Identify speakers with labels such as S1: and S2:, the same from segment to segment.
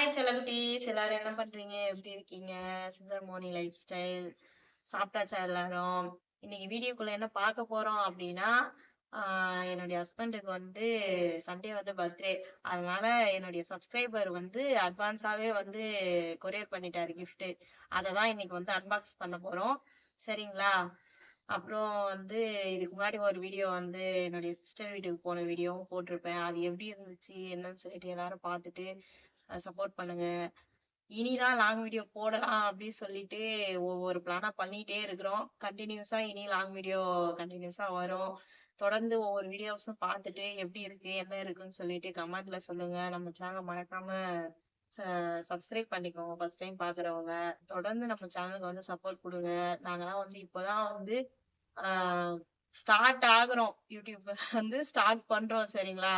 S1: Hi செல்லகுட்டீஸ் எல்லாரும் என்ன பண்றீங்க? எப்படி இருக்கீங்க? Sundar Moni life style. சாப்பிட்டாச்சா எல்லாரும்? இன்னைக்கு வீடியோக்குள்ள என்ன பார்க்க போறோம் அப்படின்னா என்னுடைய ஹஸ்பண்டுக்கு வந்து சண்டே வந்து பர்த்டே அதனால என்னுடைய சப்ஸ்கிரைபர் வந்து அட்வான்ஸாவே வந்து கொரியர் பண்ணிட்டாரு கிஃப்ட் அதை தான் இன்னைக்கு வந்து அன்பாக்ஸ் பண்ண போறோம். சரிங்களா? அப்புறம் வந்து இதுக்கு முன்னாடி ஒரு வீடியோ வந்து என்னுடைய சிஸ்டர் வீட்டுக்கு போன வீடியோவும் போட்டிருப்பேன். அது எப்படி இருந்துச்சு? என்னன்னு சொல்லிட்டு எல்லாரும் பார்த்துட்டு சப்போர்ட் பண்ணுங்க. இனிதான் லாங் வீடியோ போடலாம் அப்படின்னு சொல்லிட்டு ஒவ்வொரு பிளானா பண்ணிட்டே இருக்கிறோம். கண்டினியூஸா இனி லாங் வீடியோ கண்டினியூஸா வரும். தொடர்ந்து ஒவ்வொரு வீடியோஸும் பார்த்துட்டு எப்படி இருக்கு என்ன இருக்குன்னு சொல்லிட்டு கமெண்ட்ல சொல்லுங்க. நம்ம சேனல் மறக்காம சப்ஸ்கிரைப் பண்ணிக்கோங்க. ஃபர்ஸ்ட் டைம் பாக்குறவங்க தொடர்ந்து நம்ம சேனலுக்கு வந்து சப்போர்ட் கொடுங்க. நாங்கெல்லாம் வந்து இப்போதான் வந்து ஸ்டார்ட் ஆகுறோம். யூடியூப் வந்து ஸ்டார்ட் பண்றோம் சரிங்களா?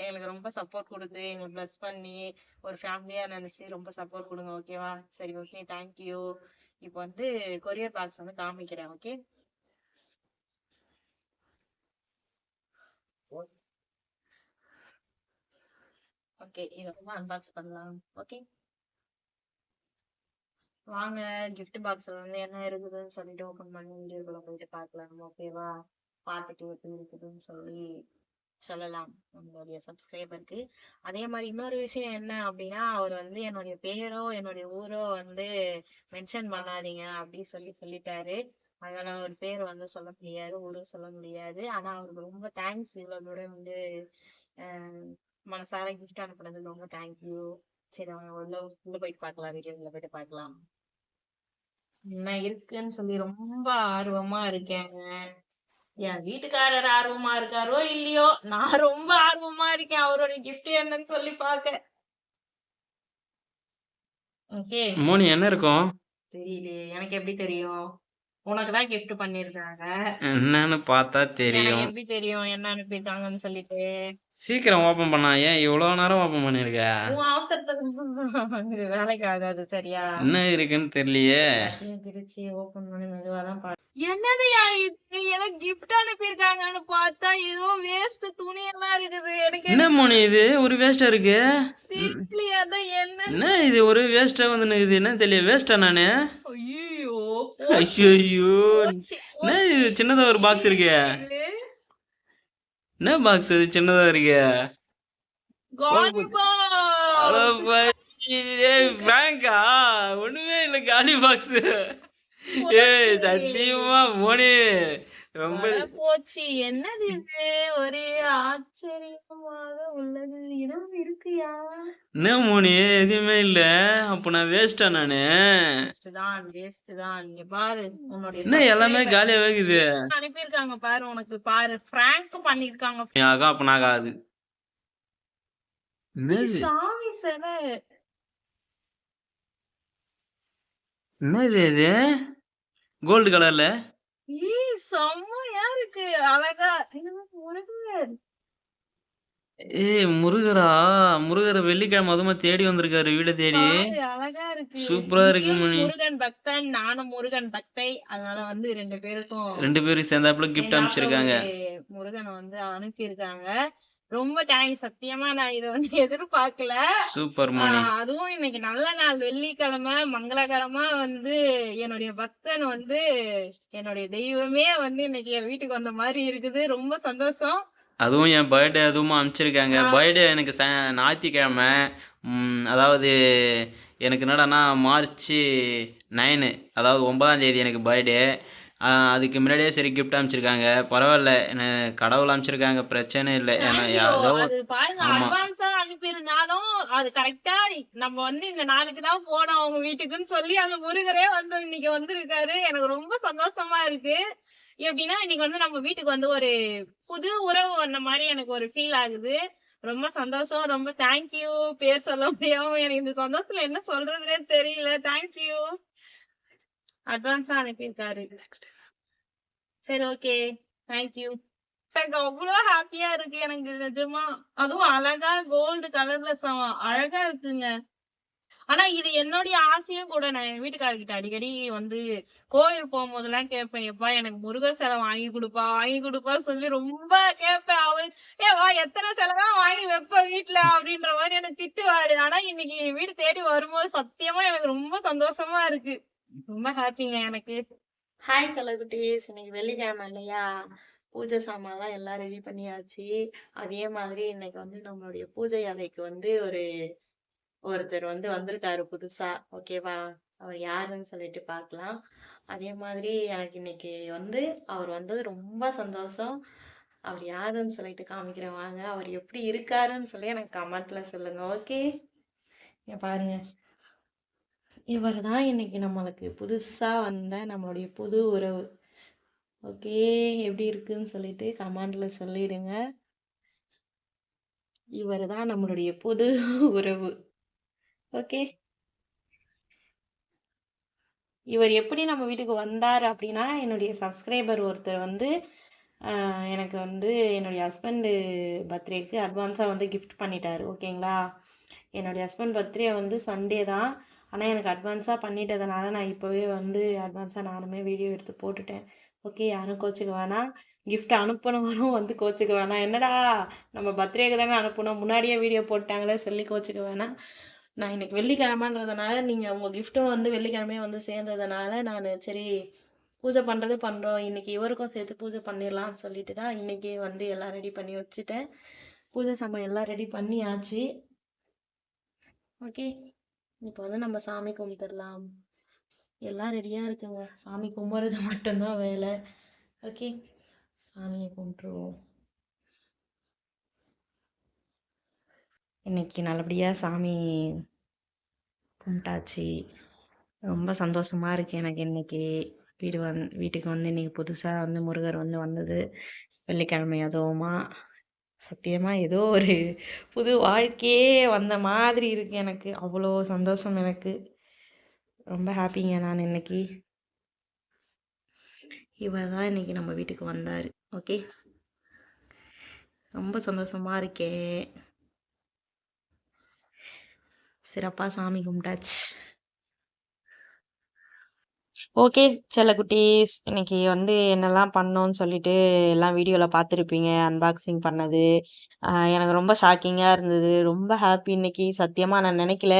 S1: எங்களுக்கு ரொம்ப சப்போர்ட் கொடுத்து எங்களை ப்ளஸ் பண்ணி ஒரு ஃபேமிலியா நினைச்சு ரொம்ப சப்போர்ட் கொடுங்க ஓகேவா சரி ஓகே தேங்க்யூ இப்போ வந்து கொரியர் பாக்ஸ் வந்து காமிக்கிறேன் ஓகே ஓகே இதை வந்து அன்பாக்ஸ் பண்ணலாம் ஓகே வாங்க கிஃப்ட் பாக்ஸ்ல வந்து என்ன இருக்குதுன்னு சொல்லிட்டு ஓபன் பண்ணி வீடியோக்குள்ள போயிட்டு பார்க்கலாம் ஓகேவா பார்த்துட்டு எப்படி இருக்குதுன்னு சொல்லி சொல்லலாம். நம்மளுடைய சப்ஸ்கிரைபருக்கு அதே மாதிரி இன்னொரு விஷயம் என்ன அப்படின்னா அவர் வந்து என்னுடைய பேரோ என்னுடைய ஊரோ வந்து மென்ஷன் பண்ணாதீங்க அப்படின்னு சொல்லி சொல்லிட்டாரு. அதனால அவர் பேர் வந்து சொல்ல முடியாது ஊரும் சொல்ல முடியாது. ஆனா அவருக்கு ரொம்ப தேங்க்ஸ் இவ்வளவு தூரம் வந்து மனசார கிஃப்ட் அனுப்புனது ரொம்ப தேங்க்யூ சரி அவங்க உள்ள உள்ள போயிட்டு பார்க்கலாம் வீடியோக்குள்ள போயிட்டு பார்க்கலாம். என்ன இருக்குன்னு சொல்லி ரொம்ப ஆர்வமா இருக்கேங்க. என் வீட்டுக்காரர் ஆர்வமா இருக்காரோ இல்லையோ நான் ரொம்ப ஆர்வமா இருக்கேன் அவரோட கிஃப்ட் என்னன்னு சொல்லி பார்க்க. ஓகே
S2: மோனி என்ன இருக்கும்?
S1: தெரியலையே. எனக்கு எப்படி தெரியும்? உனக்கு தான் gift பண்ணிருக்காங்க.
S2: என்னன்னு பார்த்தா தெரியும்.
S1: எப்படி தெரியும்? என்ன அனுப்பியிருக்காங்கன்னு சொல்லிட்டு.
S2: சீக்கிரம் ஓபன் பண்ணா. ஏன் இவ்வளவு நேரம் ஓபன் பண்ணிருக்க?
S1: உன் அவசரத்துக்கு வேலைக்கு ஆகாது சரியா?
S2: என்ன இருக்குன்னு தெரியலையே.
S1: பிரிச்சு ஓபன் பண்ணி மெதுவா தான் பா என்னதுயா இது? ஏதோ gift அனுப்பியிருக்காங்கன்னு பார்த்தா ஏதோ வேஸ்ட் துணி எல்லாம் இருக்குது. எனக்கு
S2: என்ன மோனி இது? ஒரு வேஸ்டா இருக்கு?
S1: தெரியலையே என்ன?
S2: என்ன இது? ஒரு வேஸ்டா வந்து இது என்ன தெரியல வேஸ்டா நானு?
S1: ஐயோ.
S2: ஐயோ என்ன சின்னதா ஒரு பாக்ஸ் இருக்கு. என்ன பாக்ஸ் இது? சின்னதா இருக்கு. பிராங்கா ஒண்ணுமே இல்ல காலி பாக்ஸ் ஏய் சத்தியமா மோனி
S1: போச்சு என்னது இது? ஒரே ஆச்சரியமாக உள்ளது. இடம் இருக்குயா?
S2: என்ன மோனி? எதுவுமே இல்ல. அப்ப நான் வேஸ்டா நானு?
S1: தான் வேஸ்ட் தான். இங்க பாரு உன்னுடைய
S2: என்ன எல்லாமே காலியாவே இருக்குது
S1: அனுப்பியிருக்காங்க பாரு உனக்கு பாரு. பிராங்க் பண்ணிருக்காங்க
S2: ஆகா அப்ப நான் ஆகாது
S1: சாமி சிலை.
S2: என்னது இது? கோல்டு கலர்ல
S1: செம்மையா இருக்கு. அழகா. முருகர்.
S2: ஏய் முருகரா? முருகரை வெள்ளிக்கிழமை அதுமா தேடி வந்திருக்காரு வீட தேடி.
S1: அழகா இருக்கு.
S2: சூப்பரா இருக்கு மணி.
S1: முருகன் பக்தன் நானும் முருகன் பக்தை. அதனால வந்து ரெண்டு பேருக்கும்
S2: ரெண்டு பேரும் சேர்ந்தாப்புல கிஃப்ட் அனுப்பிச்சிருக்காங்க.
S1: முருகனை வந்து அனுப்பியிருக்காங்க. ரொம்ப தேங்க்ஸ் சத்தியமா நான் இதை வந்து எதிர்பார்க்கல.
S2: சூப்பர்
S1: அதுவும் இன்னைக்கு நல்ல நாள். வெள்ளிக்கிழமை மங்களகரமா வந்து என்னுடைய பக்தன் வந்து என்னுடைய தெய்வமே வந்து இன்னைக்கு என் வீட்டுக்கு வந்த மாதிரி இருக்குது. ரொம்ப சந்தோஷம்.
S2: அதுவும் என் பர்த்டே அதுவும் அனுப்பிச்சிருக்காங்க. பர்த்டே எனக்கு ச ஞாயிற்றுக்கிழமை. அதாவது எனக்கு என்னடான்னா மார்ச் நைனு அதாவது ஒன்பதாம் தேதி எனக்கு பர்த்டே அதுக்கு முன்னாடியே சரி கிஃப்ட் அனுப்பிச்சிருக்காங்க. பரவாயில்ல என்ன கடவுள் அனுப்பிச்சிருக்காங்க பிரச்சனை இல்லை. ஏன்னா. ஏதோ
S1: அது பாருங்க
S2: ஆமா.
S1: அட்வான்ஸா அனுப்பியிருந்தாலும் அது கரெக்டா நம்ம வந்து இந்த நாளுக்கு தான் போனோம் அவங்க வீட்டுக்குன்னு சொல்லி அந்த முருகரே வந்து இன்னைக்கு வந்திருக்காரு. எனக்கு ரொம்ப சந்தோஷமா இருக்கு. எப்படின்னா இன்னைக்கு வந்து நம்ம வீட்டுக்கு வந்து ஒரு புது உறவு வந்த மாதிரி எனக்கு ஒரு ஃபீல் ஆகுது. ரொம்ப சந்தோஷம் ரொம்ப தேங்க்யூ பேர் சொல்ல முடியாம எனக்கு இந்த சந்தோஷத்துல என்ன சொல்றதுனே தெரியல. தேங்க்யூ அட்வான்ஸா அனுப்பியிருக்காரு. சரி ஓகே. தேங்க்யூ எனக்கு அவ்வளோ ஹாப்பியா இருக்கு எனக்கு நிஜமா. அதுவும் அழகா கோல்டு கலர்ல அழகா இருக்குங்க. ஆனா இது என்னுடைய ஆசையும் கூட நான் என் வீட்டுக்காரர்கிட்ட அடிக்கடி வந்து கோயில் போகும்போதெல்லாம் கேட்பேன் எப்பா எனக்கு முருகர் சிலை வாங்கி கொடுப்பா வாங்கி கொடுப்பா சொல்லி ரொம்ப கேட்பேன். அவரு ஏவா எத்தனை சிலை தான் வாங்கி வைப்ப வீட்டுல அப்படின்ற மாதிரி எனக்கு திட்டுவாரு. ஆனா இன்னைக்கு வீடு தேடி வரும்போது சத்தியமா எனக்கு ரொம்ப சந்தோஷமா இருக்கு. ரொம்ப ஹாப்பிங்க எனக்கு. ஹாய் செல்லகுட்டீஸ் இன்னைக்கு வெள்ளிக்கிழமை இல்லையா? பூஜை சாமான்லாம் எல்லாம் ரெடி பண்ணியாச்சு. அதே மாதிரி இன்னைக்கு வந்து நம்மளுடைய பூஜை அறைக்கு வந்து ஒரு ஒருத்தர் வந்து வந்திருக்காரு புதுசா. ஓகேவா அவர் யாருன்னு சொல்லிட்டு பார்க்கலாம். அதே மாதிரி எனக்கு இன்னைக்கு வந்து அவர் வந்தது ரொம்ப சந்தோஷம். அவர் யாருன்னு சொல்லிட்டு காமிக்கிறேன் வாங்க. அவர் எப்படி இருக்காருன்னு சொல்லி எனக்கு கமெண்ட்ல சொல்லுங்க. ஓகே பாருங்க. இவர் தான் இன்னைக்கு நம்மளுக்கு புதுசாக வந்த நம்மளுடைய புது உறவு. ஓகே எப்படி இருக்குன்னு சொல்லிட்டு கமாண்டில் சொல்லிடுங்க. இவர் தான் நம்மளுடைய புது உறவு. ஓகே. இவர் எப்படி நம்ம வீட்டுக்கு வந்தார் அப்படின்னா என்னுடைய சப்ஸ்கிரைபர் ஒருத்தர் வந்து எனக்கு வந்து என்னுடைய ஹஸ்பண்டு பர்த்டேக்கு அட்வான்ஸாக வந்து கிஃப்ட் பண்ணிட்டார். ஓகேங்களா? என்னுடைய ஹஸ்பண்ட் பர்த்டே வந்து சண்டே தான். ஆனால் எனக்கு அட்வான்ஸாக பண்ணிட்டதுனால நான் இப்போவே வந்து அட்வான்ஸாக நானுமே வீடியோ எடுத்து போட்டுட்டேன். ஓகே யாரும் கோச்சிக்க வேணாம் கிஃப்ட் அனுப்பினவரும் வந்து கோச்சிக்க வேணாம் என்னடா? நம்ம பர்த்டேக்கு தானே அனுப்பணும் முன்னாடியே வீடியோ போட்டாங்களே சொல்லி கோச்சிக்க வேணாம் நான் இன்னைக்கு வெள்ளிக்கிழமைன்றதுனால நீங்கள் உங்கள் கிஃப்ட்டும் வந்து வெள்ளிக்கிழமையே வந்து சேர்ந்ததுனால நான் சரி பூஜை பண்ணுறது பண்ணுறோம் இன்னைக்கு இவருக்கும் சேர்த்து பூஜை பண்ணிடலாம்னு சொல்லிட்டு தான் இன்றைக்கே வந்து எல்லாம் ரெடி பண்ணி வச்சுட்டேன். பூஜை சாமான் எல்லாம் ரெடி பண்ணியாச்சு. ஓகே இப்போ வந்து நம்ம சாமி கும்பிட்டுடலாம் எல்லாம் ரெடியாக இருக்குங்க. சாமி கும்பிட்றது மட்டும்தான் வேலை. ஓகே. சாமியை கும்பிட்டுருவோம். இன்னைக்கு நல்லபடியாக சாமி கும்பிட்டாச்சு. ரொம்ப சந்தோஷமா இருக்கு எனக்கு இன்னைக்கு. வீடு வந் வீட்டுக்கு வந்து இன்னைக்கு புதுசாக வந்து முருகர் வந்து வந்தது. வெள்ளிக்கிழமை அதுவுமா. சத்தியமாக ஏதோ ஒரு புது வாழ்க்கையே வந்த மாதிரி இருக்கு எனக்கு. அவ்வளோ சந்தோஷம் எனக்கு. ரொம்ப ஹாப்பிங்க நான் இன்னைக்கு. இவர் தான் இன்னைக்கு நம்ம வீட்டுக்கு வந்தார். ஓகே? ரொம்ப சந்தோஷமாக இருக்கேன் சிறப்பாக சாமி கும்பிட்டாச்சு. ஓகே செல்லக்குட்டீஸ் இன்னைக்கு வந்து என்னெல்லாம் பண்ணோன்னு சொல்லிட்டு எல்லாம் வீடியோவில் பார்த்துருப்பீங்க அன்பாக்சிங் பண்ணது. எனக்கு ரொம்ப ஷாக்கிங்காக இருந்தது. ரொம்ப ஹாப்பி இன்னைக்கு. சத்தியமாக நான் நினைக்கல.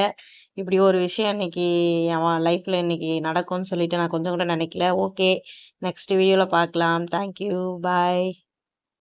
S1: இப்படி ஒரு விஷயம் இன்னைக்கு என் லைஃப்பில் இன்னைக்கு நடக்கும்னு சொல்லிட்டு நான் கொஞ்சம் கூட நினைக்கல. ஓகே நெக்ஸ்ட் வீடியோவில் பார்க்கலாம் தேங்க்யூ பாய்